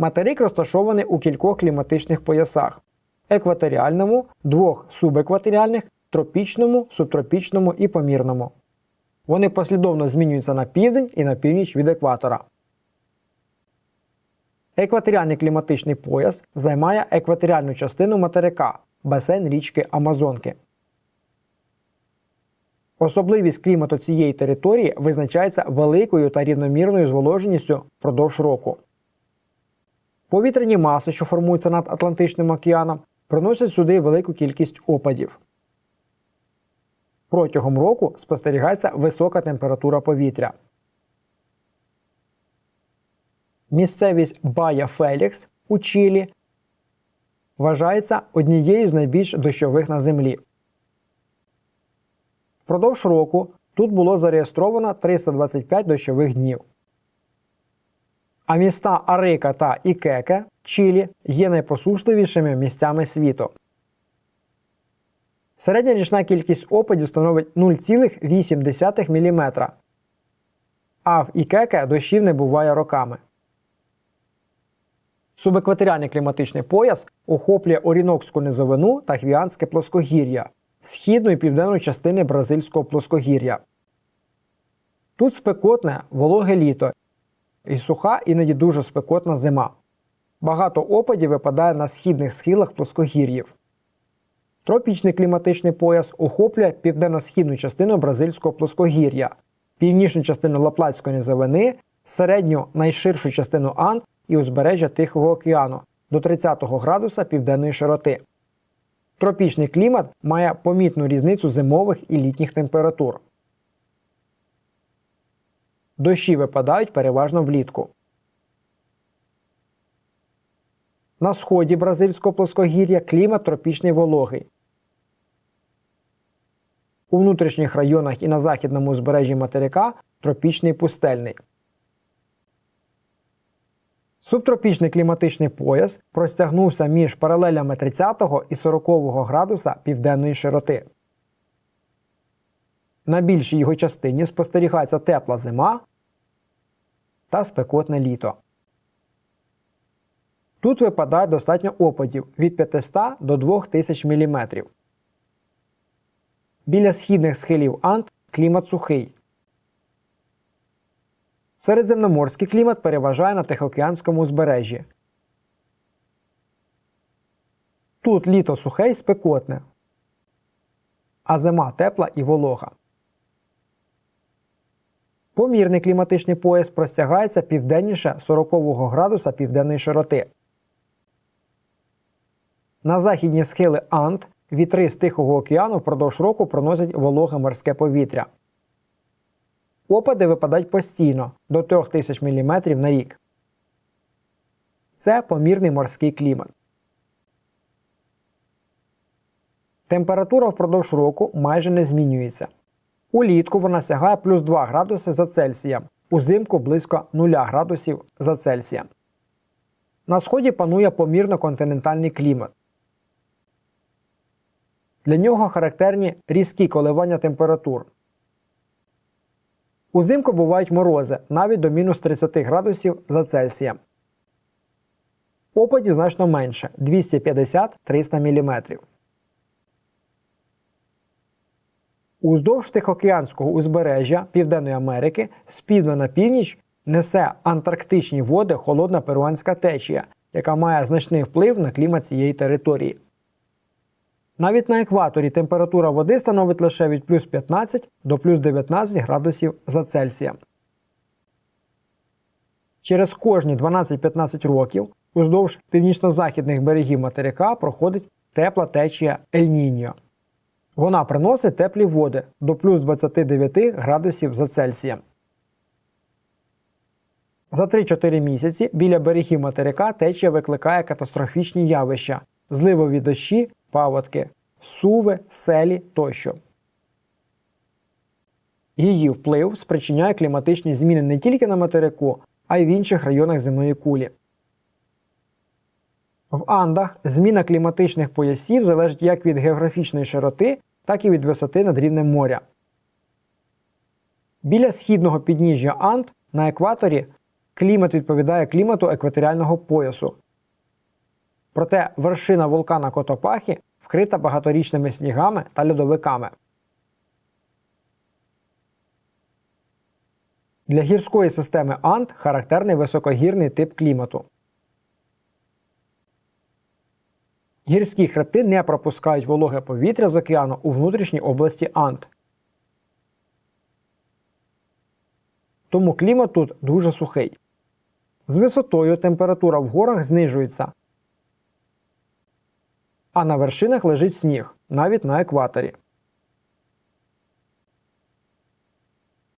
Материк розташований у кількох кліматичних поясах: екваторіальному, двох субекваторіальних, тропічному, субтропічному і помірному. Вони послідовно змінюються на південь і на північ від екватора. Екваторіальний кліматичний пояс займає екваторіальну частину материка, басейн річки Амазонки. Особливість клімату цієї території визначається великою та рівномірною зволоженістю впродовж року. Повітряні маси, що формуються над Атлантичним океаном, приносять сюди велику кількість опадів. Протягом року спостерігається висока температура повітря. Місцевість Бая Фелікс у Чилі вважається однією з найбільш дощових на землі. Впродовж року тут було зареєстровано 325 дощових днів. А міста Арика та Ікеке Чилі є найпосушливішими місцями світу. Середня річна кількість опадів становить 0,8 мм, а в Ікеке дощів не буває роками. Субекваторіальний кліматичний пояс охоплює Орінокську низовину та Гвіанське плоскогір'я, східну і південну частини Бразильського плоскогір'я. Тут спекотне вологе літо і суха, іноді дуже спекотна зима. Багато опадів випадає на східних схилах плоскогір'їв. Тропічний кліматичний пояс охоплює південно-східну частину Бразильського плоскогір'я, північну частину Лаплатської низовини, середню найширшу частину Анд і узбережжя Тихого океану до 30 градуса південної широти. Тропічний клімат має помітну різницю зимових і літніх температур. Дощі випадають переважно влітку. На сході бразильського плоскогір'я клімат тропічний вологий. У внутрішніх районах і на західному узбережжі материка тропічний пустельний. Субтропічний кліматичний пояс простягнувся між паралелями 30 і 40 градуса південної широти. На більшій його частині спостерігається тепла зима та спекотне літо. Тут випадає достатньо опадів від 500 до 2000 мм. Біля східних схилів Анд клімат сухий. Середземноморський клімат переважає на Тихоокеанському узбережжі. Тут літо сухе і спекотне, а зима тепла і волога. Помірний кліматичний пояс простягається південніше 40 градуса південної широти. На західні схили Анд вітри з Тихого океану впродовж року проносять вологе морське повітря. Опади випадають постійно до 3000 мм на рік. Це помірний морський клімат. Температура впродовж року майже не змінюється. Улітку вона сягає плюс 2 градуси за Цельсієм, узимку близько 0 градусів за Цельсієм. На сході панує помірно континентальний клімат. Для нього характерні різкі коливання температур. Узимку бувають морози навіть до мінус 30 градусів за Цельсієм. Опадів значно менше 250-300 мм. Уздовж Тихоокеанського узбережжя Південної Америки з півдня на північ несе антарктичні води холодна перуанська течія, яка має значний вплив на клімат цієї території. Навіть на екваторі температура води становить лише від плюс 15 до плюс 19 градусів за Цельсієм. Через кожні 12-15 років уздовж північно-західних берегів материка проходить тепла течія Ель-Ніньо. Вона приносить теплі води до плюс 29 градусів за Цельсієм. За 3-4 місяці біля берегів материка течія викликає катастрофічні явища, зливові дощі, паводки, суви, селі тощо. Її вплив спричиняє кліматичні зміни не тільки на материку, а й в інших районах земної кулі. В Андах зміна кліматичних поясів залежить як від географічної широти, так і від висоти над рівнем моря. Біля східного підніжжя Анд на екваторі Клімат відповідає клімату екваторіального поясу. Проте вершина вулкана Котопахі вкрита багаторічними снігами та льодовиками. Для гірської системи Анд характерний високогірний тип клімату. Гірські хребти не пропускають вологе повітря з океану у внутрішній області Ант. Тому клімат тут дуже сухий. З висотою температура в горах знижується, а на вершинах лежить сніг, навіть на екваторі.